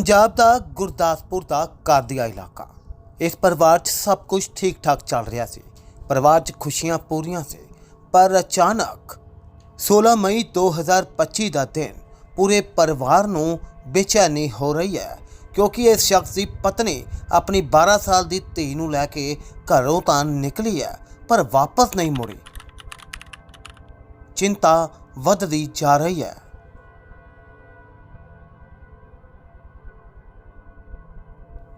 ਪੰਜਾਬ ਦਾ ਗੁਰਦਾਸਪੁਰ ਦਾ ਕਾਦੀਆ ਇਲਾਕਾ। ਇਸ ਪਰਿਵਾਰ 'ਚ ਸਭ ਕੁਝ ਠੀਕ ਠਾਕ ਚੱਲ ਰਿਹਾ ਸੀ। ਪਰਿਵਾਰ 'ਚ ਖੁਸ਼ੀਆਂ ਪੂਰੀਆਂ ਸੀ, ਪਰ ਅਚਾਨਕ 16 ਮਈ 2025 ਦਾ ਦਿਨ ਪੂਰੇ ਪਰਿਵਾਰ ਨੂੰ ਬੇਚੈਨੀ ਹੋ ਰਹੀ ਹੈ, ਕਿਉਂਕਿ ਇਸ ਸ਼ਖਸ ਦੀ ਪਤਨੀ ਆਪਣੀ 12 ਸਾਲ ਦੀ ਧੀ ਨੂੰ ਲੈ ਕੇ ਘਰੋਂ ਤਾਂ ਨਿਕਲੀ ਹੈ, ਪਰ ਵਾਪਸ ਨਹੀਂ ਮੁੜੀ। ਚਿੰਤਾ ਵੱਧਦੀ ਜਾ ਰਹੀ ਹੈ।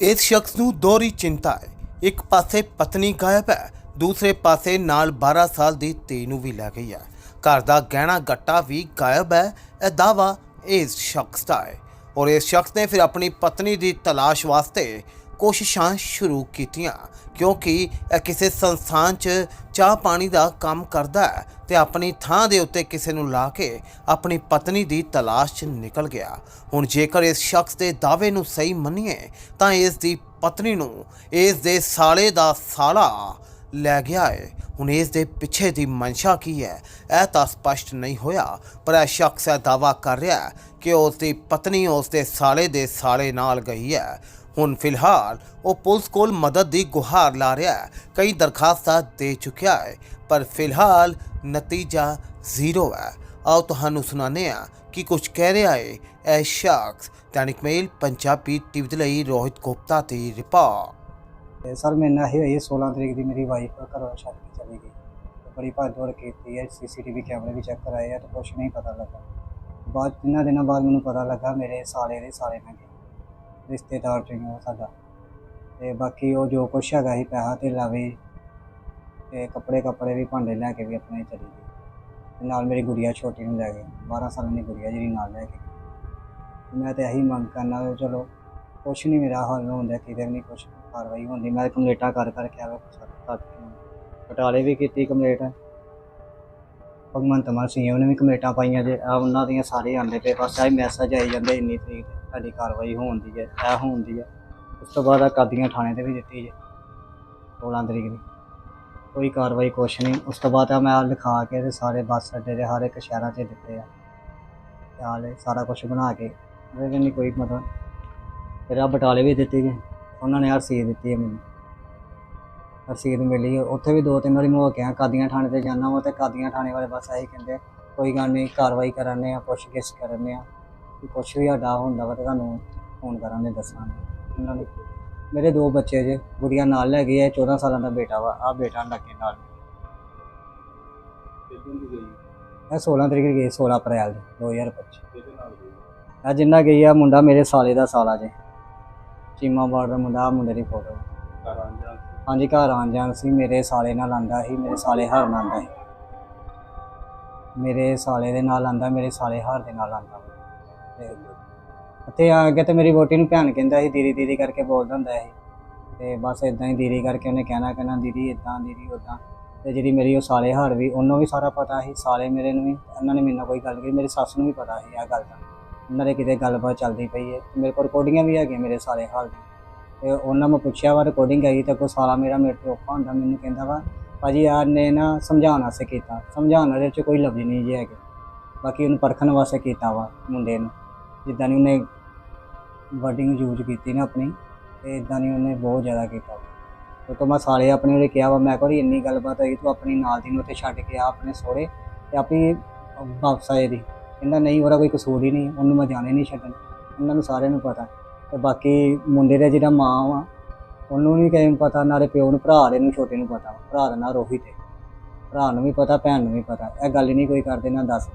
ਇਸ ਸ਼ਖਸ ਨੂੰ ਦੋਹਰੀ ਚਿੰਤਾ ਹੈ। ਇੱਕ ਪਾਸੇ ਪਤਨੀ ਗਾਇਬ ਹੈ, ਦੂਸਰੇ ਪਾਸੇ ਨਾਲ 12 ਸਾਲ ਦੀ ਧੀ ਨੂੰ ਵੀ ਲੈ ਗਈ ਹੈ। ਘਰ ਦਾ ਗਹਿਣਾ ਗੱਟਾ ਵੀ ਗਾਇਬ ਹੈ, ਇਹ ਦਾਵਾ ਇਸ ਸ਼ਖਸ ਦਾ ਹੈ। ਔਰ ਇਸ ਸ਼ਖਸ ਨੇ ਫਿਰ ਆਪਣੀ ਪਤਨੀ ਦੀ ਤਲਾਸ਼ ਵਾਸਤੇ ਕੋਸ਼ਿਸ਼ਾਂ ਸ਼ੁਰੂ ਕੀਤੀਆਂ, ਕਿਉਂਕਿ ਇਹ ਕਿਸੇ ਸੰਸਥਾਨ 'ਚ ਚਾਹ ਪਾਣੀ ਦਾ ਕੰਮ ਕਰਦਾ ਹੈ ਤੇ ਆਪਣੀ ਥਾਂ ਦੇ ਉੱਤੇ ਕਿਸੇ ਨੂੰ ਲਾ ਕੇ ਆਪਣੀ ਪਤਨੀ ਦੀ ਤਲਾਸ਼ 'ਚ ਨਿਕਲ ਗਿਆ। ਹੁਣ ਜੇਕਰ ਇਸ ਸ਼ਖਸ ਦੇ ਦਾਅਵੇ ਨੂੰ ਸਹੀ ਮੰਨੀਏ, ਤਾਂ ਇਸ ਦੀ ਪਤਨੀ ਨੂੰ ਇਸ ਦੇ ਸਾਲੇ ਦਾ ਸਾਲਾ ਲੈ ਗਿਆ ਹੈ ਹੁਣ ਇਸ ਦੇ ਪਿੱਛੇ ਦੀ ਮਨਸ਼ਾ ਕੀ ਹੈ? ਇਹ ਤਾਂ ਸਪਸ਼ਟ ਨਹੀਂ ਹੋਇਆ, ਪਰ ਇਹ ਸ਼ਖਸ ਇਹ ਦਾਵਾ ਕਰ ਰਿਹਾ ਹੈ ਕਿ ਉਸ ਦੀ ਪਤਨੀ ਉਸ ਦੇ ਸਾਲੇ ਦੇ ਸਾਲੇ ਨਾਲ ਗਈ ਹੈ। ਹੁਣ ਫਿਲਹਾਲ ਉਹ ਪੁਲਿਸ ਕੋਲ ਮਦਦ ਦੀ ਗੁਹਾਰ ਲਾ ਰਿਹਾ ਹੈ, ਕਈ ਦਰਖਾਸਤਾਂ ਦੇ ਚੁੱਕਿਆ ਹੈ, ਪਰ ਫਿਲਹਾਲ ਨਤੀਜਾ ਜ਼ੀਰੋ ਹੈ। ਆਓ ਤੁਹਾਨੂੰ ਸੁਣਾਉਂਦੇ ਹਾਂ ਕਿ ਕੁਝ ਕਹਿ ਰਿਹਾ ਹੈ ਇਹ ਸ਼ਖਸ। ਦੈਨਿਕ ਮੇਲ, ਪੰਜਾਬੀ ਟੀਵੀ ਦੇ ਲਈ ਰੋਹਿਤ ਗੁਪਤਾ ਦੀ ਰਿਪੋਰਟ। ਸਰ, ਮੇਰੇ ਨਾਲ ਇਹ ਹੋਈ ਹੈ 16 ਤਰੀਕ ਦੀ ਮੇਰੀ ਵਾਈਫ ਘਰੋਂ ਛੱਡ ਕੇ ਚਲੀ ਗਈ। ਤੇ ਬੜੀ ਭੱਜ ਦੌੜ ਕੀਤੀ ਹੈ ਸੀਸੀਟੀਵੀ ਕੈਮਰੇ ਵੀ ਚੈੱਕ ਕਰਾਏ ਆ ਤੇ ਕੁਛ ਨਹੀਂ ਪਤਾ ਲੱਗਾ। ਬਾਅਦ ਤਿੰਨਾਂ ਦਿਨਾਂ ਬਾਅਦ ਮੈਨੂੰ ਪਤਾ ਲੱਗਾ ਮੇਰੇ ਸਾਲੇ ਦੇ ਸਾਲੇ ਨਾਲ ਰਿਸ਼ਤੇਦਾਰ ਚ ਉਹ ਸਾਡਾ। ਤੇ ਬਾਕੀ ਉਹ ਜੋ ਕੁਛ ਹੈਗਾ ਸੀ ਪੈਸਾ ਤੇ ਲਾਵੇ ਤੇ ਕੱਪੜੇ ਕੱਪੜੇ ਵੀ ਭਾਂਡੇ ਲੈ ਕੇ ਵੀ ਆਪਣੇ ਚਲੀ ਗਈ। ਤੇ ਨਾਲ ਮੇਰੀ ਗੁੜੀਆ ਛੋਟੀ ਨੂੰ ਲੈ ਗਏ 12 ਸਾਲਾਂ ਦੀ ਗੁੜੀਆ ਜਿਹੜੀ ਨਾਲ ਲੈ ਕੇ। ਮੈਂ ਤੇ ਇਹੀ ਮੰਗ ਕਰਨਾ ਚਲੋ, ਕੁਛ ਨਹੀਂ ਮੇਰਾ ਹੱਲ ਹੁੰਦਾ, ਕਿਤੇ ਨਹੀਂ ਕੁਛ ਕਾਰਵਾਈ ਹੁੰਦੀ। ਮੈਂ ਕੰਪਲੇਟਾਂ ਕਰ ਕਰ ਕੇ ਆਵੇ ਤੱਕ ਬਟਾਲੇ ਵੀ ਕੀਤੀ ਕੰਪਲੇਟ ਭਗਵੰਤ ਮਾਨ ਸਿੰਘ ਨੇ ਵੀ ਕਮੇਟਾਂ ਪਾਈਆਂ ਜੇ ਆ ਉਹਨਾਂ ਦੀਆਂ ਸਾਰੇ ਆਉਂਦੇ ਪਏ, ਬਸ ਆਹੀ ਮੈਸੇਜ ਆਈ ਜਾਂਦੇ ਇੰਨੀ ਤਰੀਕ ਤੇ, ਸਾਡੀ ਕਾਰਵਾਈ ਹੋਣ ਦੀ ਹੈ ਇਹ ਹੋਣ ਦੀ ਹੈ। ਉਸ ਤੋਂ ਬਾਅਦ ਆ ਕਾਦੀਆਂ ਥਾਣੇ ਤੇ ਵੀ ਦਿੱਤੀ ਜੇ 16 ਤਰੀਕ ਦੀ। ਕੋਈ ਕਾਰਵਾਈ ਕੁਛ ਨਹੀਂ, ਉਸ ਤੋਂ ਬਾਅਦ ਆ ਮੈਂ ਲਿਖਾ ਕੇ ਤੇ ਸਾਰੇ ਬੱਸ ਅੱਡੇ ਦੇ ਹਰ ਇੱਕ ਸ਼ਹਿਰਾਂ 'ਚ ਦਿੱਤੇ ਆ। ਹਾਲੇ ਸਾਰਾ ਕੁਝ ਬਣਾ ਕੇ, ਉਹਦੇ ਨਹੀਂ ਕੋਈ ਮਤਲਬ। ਫਿਰ ਆ ਬਟਾਲੇ ਵੀ ਦਿੱਤੀ ਗਈ, ਉਹਨਾਂ ਨੇ ਰਸੀਦ ਦਿੱਤੀ ਹੈ ਮੈਨੂੰ। ਰਸੀਦ ਮਿਲੀ। ਉੱਥੇ ਵੀ ਦੋ ਤਿੰਨ ਵਾਰੀ ਮੈਂ ਹੋ ਕੇ ਆਇਆ ਕਾਦੀਆਂ ਥਾਣੇ ਤੇ ਜਾਣਾ ਵਾ ਤੇ ਕਾਦੀਆਂ ਥਾਣੇ ਵਾਲੇ ਬਸ ਇਹੀ ਕਹਿੰਦੇ ਕੋਈ ਗੱਲ ਨਹੀਂ ਕਾਰਵਾਈ ਕਰਾਂਦੇ ਆ ਪੁੱਛ ਗਿੱਛ ਕਰਨੇ ਆ। ਕੁਛ ਵੀ ਸਾਡਾ ਹੁੰਦਾ ਵਾ ਤੇ ਤੁਹਾਨੂੰ ਫੋਨ ਕਰਾਂਗੇ ਦੱਸਾਂਗੇ। ਉਹਨਾਂ ਨੇ ਮੇਰੇ ਦੋ ਬੱਚੇ ਜੇ ਗੁੜੀਆ ਨਾਲ ਲੈ ਗਈ ਹੈ 14 ਸਾਲਾਂ ਦਾ ਬੇਟਾ ਵਾ ਆ ਬੇਟਾ ਲੱਗੇ ਨਾਲ। ਇਹ 16 ਤਰੀਕ ਗਈ 16 ਅਪ੍ਰੈਲ ਦੀ 2025 ਆ ਜਿੰਨਾ ਗਈ ਆ ਮੁੰਡਾ ਮੇਰੇ ਸਾਲੇ ਦਾ ਸਾਲਾ ਜੇ। ਚੀਮਾ ਦਾ ਮੁੰਡਾ ਮੁੰਡੇ ਦੀ ਫੋਟੋ ਹਾਂਜੀ, ਘਰ ਆਉਣ ਜਾਣ ਸੀ, ਮੇਰੇ ਸਾਲੇ ਨਾਲ ਆਂਦਾ ਸੀ, ਮੇਰੇ ਸਾਲੇ ਹਾਰ ਨਾਲ ਆਂਦਾ ਸੀ। ਮੇਰੇ ਸਾਲੇ ਦੇ ਨਾਲ ਆਂਦਾ ਮੇਰੇ ਸਾਲੇ ਹਾਰ ਦੇ ਨਾਲ ਆਂਦਾ ਤੇ ਅਤੇ ਆ ਕੇ ਤੇ ਮੇਰੀ ਵੋਟੀ ਨੂੰ ਭੈਣ ਕਹਿੰਦਾ ਸੀ, ਦੀਦੀ ਦੀਦੀ ਕਰਕੇ ਬੋਲਦਾ ਹੁੰਦਾ ਸੀ। ਤੇ ਬਸ ਇਦਾਂ ਹੀ ਦੀਦੀ ਕਰਕੇ ਉਹਨੇ ਕਹਿਣਾ ਕਹਿਣਾ, ਦੀਦੀ ਇਦਾਂ ਦੀਦੀ ਉਦਾਂ ਤੇ ਜਿਹੜੀ ਮੇਰੀ ਉਹ ਸਾਲੇ ਹਾਰ ਵੀ, ਉਹਨੂੰ ਵੀ ਸਾਰਾ ਪਤਾ ਸੀ, ਸਾਲੇ ਮੇਰੇ ਨੂੰ ਵੀ, ਉਹਨਾਂ ਨੇ ਮੈਨੂੰ ਕੋਈ ਗੱਲ ਕੀਤੀ ਮੇਰੀ ਸੱਸ ਨੂੰ ਵੀ ਪਤਾ ਸੀ ਇਹ ਗੱਲ ਦਾ। ਉਹਨਾਂ ਦੇ ਕਿਤੇ ਗੱਲਬਾਤ ਚੱਲਦੀ ਪਈ ਹੈ, ਮੇਰੇ ਕੋਲ ਰਿਕਾਰਡਿੰਗਾਂ ਵੀ ਹੈਗੀਆਂ ਮੇਰੇ ਸਾਲੇ ਹਾਲ ਦੀ। ਤੇ ਉਹਨਾਂ ਮੈਂ ਪੁੱਛਿਆ ਵਾ ਰਿਕਾਰਡਿੰਗ ਆਈ ਤਾਂ ਕੋਈ ਸਾਲਾ ਮੇਰਾ ਮੇਰੇ ਤੋਂ ਔਖਾ ਹੁੰਦਾ, ਮੈਨੂੰ ਕਹਿੰਦਾ ਵਾ, ਭਾਜੀ ਯਾਰ ਨੇ ਨਾ ਸਮਝਾਉਣ ਵਾਸਤੇ ਕੀਤਾ, ਸਮਝਾਉਣ ਵਾਲੇ ਚ ਕੋਈ ਲਫ਼ਜ਼ ਨਹੀਂ ਜੀ ਹੈਗੇ। ਬਾਕੀ ਉਹਨੂੰ ਪਰਖਣ ਵਾਸਤੇ ਕੀਤਾ ਵਾ ਮੁੰਡੇ ਨੂੰ। ਜਿੱਦਾਂ ਨਹੀਂ ਉਹਨੇ ਵਰਡਿੰਗ ਯੂਜ਼ ਕੀਤੀ ਨਾ ਆਪਣੀ, ਤੇ ਇਦਾਂ ਨਹੀਂ ਉਹਨੇ ਬਹੁਤ ਜ਼ਿਆਦਾ ਕੀਤਾ ਉਹ ਤੋਂ ਮੈਂ ਸਾਲੇ ਆਪਣੇ ਉਹਦੇ ਕਿਹਾ ਵਾ, ਮੈਂ ਕਿਹਾ ਵੀ ਇੰਨੀ ਗੱਲਬਾਤ ਹੋਈ, ਤੂੰ ਆਪਣੀ ਨਾਲ ਦੀ ਨੂੰ ਉੱਥੇ ਛੱਡ ਕੇ ਆ ਆਪਣੇ ਸਹੁਰੇ ਤੇ ਆਪਣੀ ਵਾਪਸ ਆਏ ਦੀ। ਕਹਿੰਦਾ, ਨਹੀਂ, ਉਹਦਾ ਕੋਈ ਕਸੂਰ ਹੀ ਨਹੀਂ, ਉਹਨੂੰ ਮੈਂ ਜਾਣੇ ਨਹੀਂ ਛੱਡਣ। ਉਹਨਾਂ ਨੂੰ ਸਾਰਿਆਂ ਨੂੰ ਪਤਾ। ਤੇ ਬਾਕੀ ਮੁੰਡੇ ਦਾ ਜਿਹੜਾ ਮਾਂ ਵਾ, ਉਹਨੂੰ ਨਹੀਂ ਕਿਸੇ ਨੂੰ ਪਤਾ, ਨਾਲੇ ਪਿਓ ਨੂੰ, ਭਰਾ ਦੇ ਨੂੰ, ਛੋਟੇ ਨੂੰ ਪਤਾ ਵਾ। ਭਰਾ ਦਾ ਨਾਂ ਰੋਹਿਤ ਹੈ। ਭਰਾ ਨੂੰ ਵੀ ਪਤਾ, ਭੈਣ ਨੂੰ ਵੀ ਪਤਾ। ਇਹ ਗੱਲ ਹੀ ਨਹੀਂ ਕੋਈ ਕਰਦੇ ਨਾ ਦੱਸ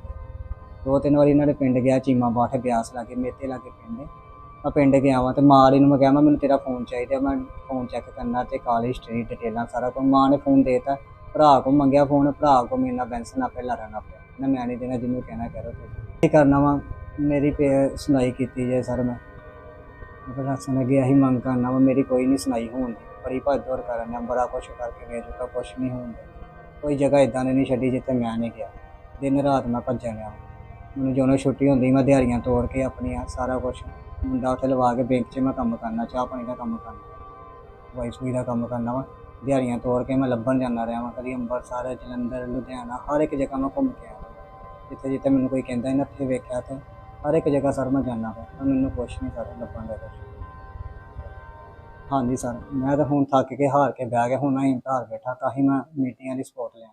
ਦੋ ਤਿੰਨ ਵਾਰੀ ਇਹਨਾਂ ਦੇ ਪਿੰਡ ਗਿਆ, ਚੀਮਾ ਬਾਠ ਬਿਆਸ ਲਾ ਲਾਗੇ ਮੇਤੇ ਕੇ ਪਿੰਡ ਮੈਂ ਪਿੰਡ ਗਿਆ ਵਾਂ ਤੇ ਮਾਂ ਵਾਲੀ ਨੂੰ ਮੈਂ ਕਿਹਾ, ਮੈਂ ਮੈਨੂੰ ਤੇਰਾ ਫੋਨ ਚਾਹੀਦਾ, ਮੈਂ ਫੋਨ ਚੈੱਕ ਕਰਨਾ ਤੇ ਕਾਲਜ ਹਿਸਟਰੀ ਡਿਟੇਲਾਂ ਸਾਰਾ ਕੁਝ ਮਾਂ ਨੇ ਫੋਨ ਦੇਤਾ। ਭਰਾ ਕੋ ਮੰਗਿਆ ਫੋਨ ਭਰਾ ਕੋ ਮੇਰੇ ਬੈਂਸ ਨਾ ਪਹਿਲਾਂ ਰਹਿਣਾ ਪਿਆ ਨਾ ਮੈਂ ਨਹੀਂ ਦੇਣਾ ਜਿਹਨੂੰ ਕਹਿਣਾ ਕਰੋ ਤੁਸੀਂ ਕੀ ਕਰਨਾ ਵਾ? ਮੇਰੀ ਪੇ ਸੁਣਾਈ ਕੀਤੀ ਜੇ ਸਰ ਮੈਂ। ਪ੍ਰਸ਼ਾਸਨ ਅੱਗੇ ਇਹੀ ਮੰਗ ਕਰਨਾ ਵਾ, ਮੇਰੀ ਕੋਈ ਨਹੀਂ ਸੁਣਾਈ ਹੋਣ ਦੀ। ਬੜੀ ਭੱਜ ਦੌੜ ਕਰਨ ਨੇ ਬੜਾ ਕੁਛ ਕਰਕੇ ਵੇਚ ਚੁੱਕਾ ਕੁਛ ਨਹੀਂ ਹੋਣ ਡਿਆ। ਕੋਈ ਜਗ੍ਹਾ ਇਦਾਂ ਦੀ ਨਹੀਂ ਛੱਡੀ ਜਿੱਥੇ ਮੈਂ ਨਹੀਂ ਗਿਆ। ਦਿਨ ਰਾਤ ਮੈਂ ਭੱਜਿਆ ਰਿਹਾ। ਮੈਨੂੰ ਜਦੋਂ ਛੁੱਟੀ ਹੁੰਦੀ, ਮੈਂ ਦਿਹਾੜੀਆਂ ਤੋੜ ਕੇ ਆਪਣੀਆਂ ਸਾਰਾ ਕੁਝ ਮੁੰਡਾ ਉੱਥੇ ਲਵਾ ਕੇ ਬੈਂਕ 'ਚ ਮੈਂ ਕੰਮ ਕਰਨਾ, ਚਾਹ ਪਾਣੀ ਦਾ ਕੰਮ ਕਰਨਾ ਵਾਈ ਸੂਈ ਦਾ ਕੰਮ ਕਰਨਾ ਵਾ। ਦਿਹਾੜੀਆਂ ਤੋੜ ਕੇ ਮੈਂ ਲੱਭਣ ਜਾਂਦਾ ਰਿਹਾ ਵਾਂ, ਕਦੀ ਅੰਮ੍ਰਿਤਸਰ ਜਲੰਧਰ, ਲੁਧਿਆਣਾ, ਹਰ ਇੱਕ ਜਗ੍ਹਾ ਮੈਂ ਘੁੰਮ ਕੇ ਆਇਆ। ਜਿੱਥੇ ਜਿੱਥੇ ਮੈਨੂੰ ਕੋਈ ਕਹਿੰਦਾ ਇਹਨਾਂ ਉੱਥੇ ਵੇਖਿਆ ਤੇ ਹਰ ਇੱਕ ਜਗ੍ਹਾ ਸਰ ਮੈਂ ਜਾਣਾ ਪਿਆ ਮੈਨੂੰ ਕੁਛ ਨਹੀਂ ਸਰ ਲੱਭਣ ਦਾ ਕੁਛ। ਹਾਂਜੀ ਸਰ, ਮੈਂ ਤਾਂ ਹੁਣ ਥੱਕ ਕੇ ਹਾਰ ਕੇ ਬਹਿ ਗਿਆ, ਹੁਣ ਅਸੀਂ ਘਰ ਬੈਠਾ, ਤਾਂ ਹੀ ਮੈਂ ਮੀਟਿੰਗਾਂ ਦੀ ਸਪੋਰਟ ਲਿਆ।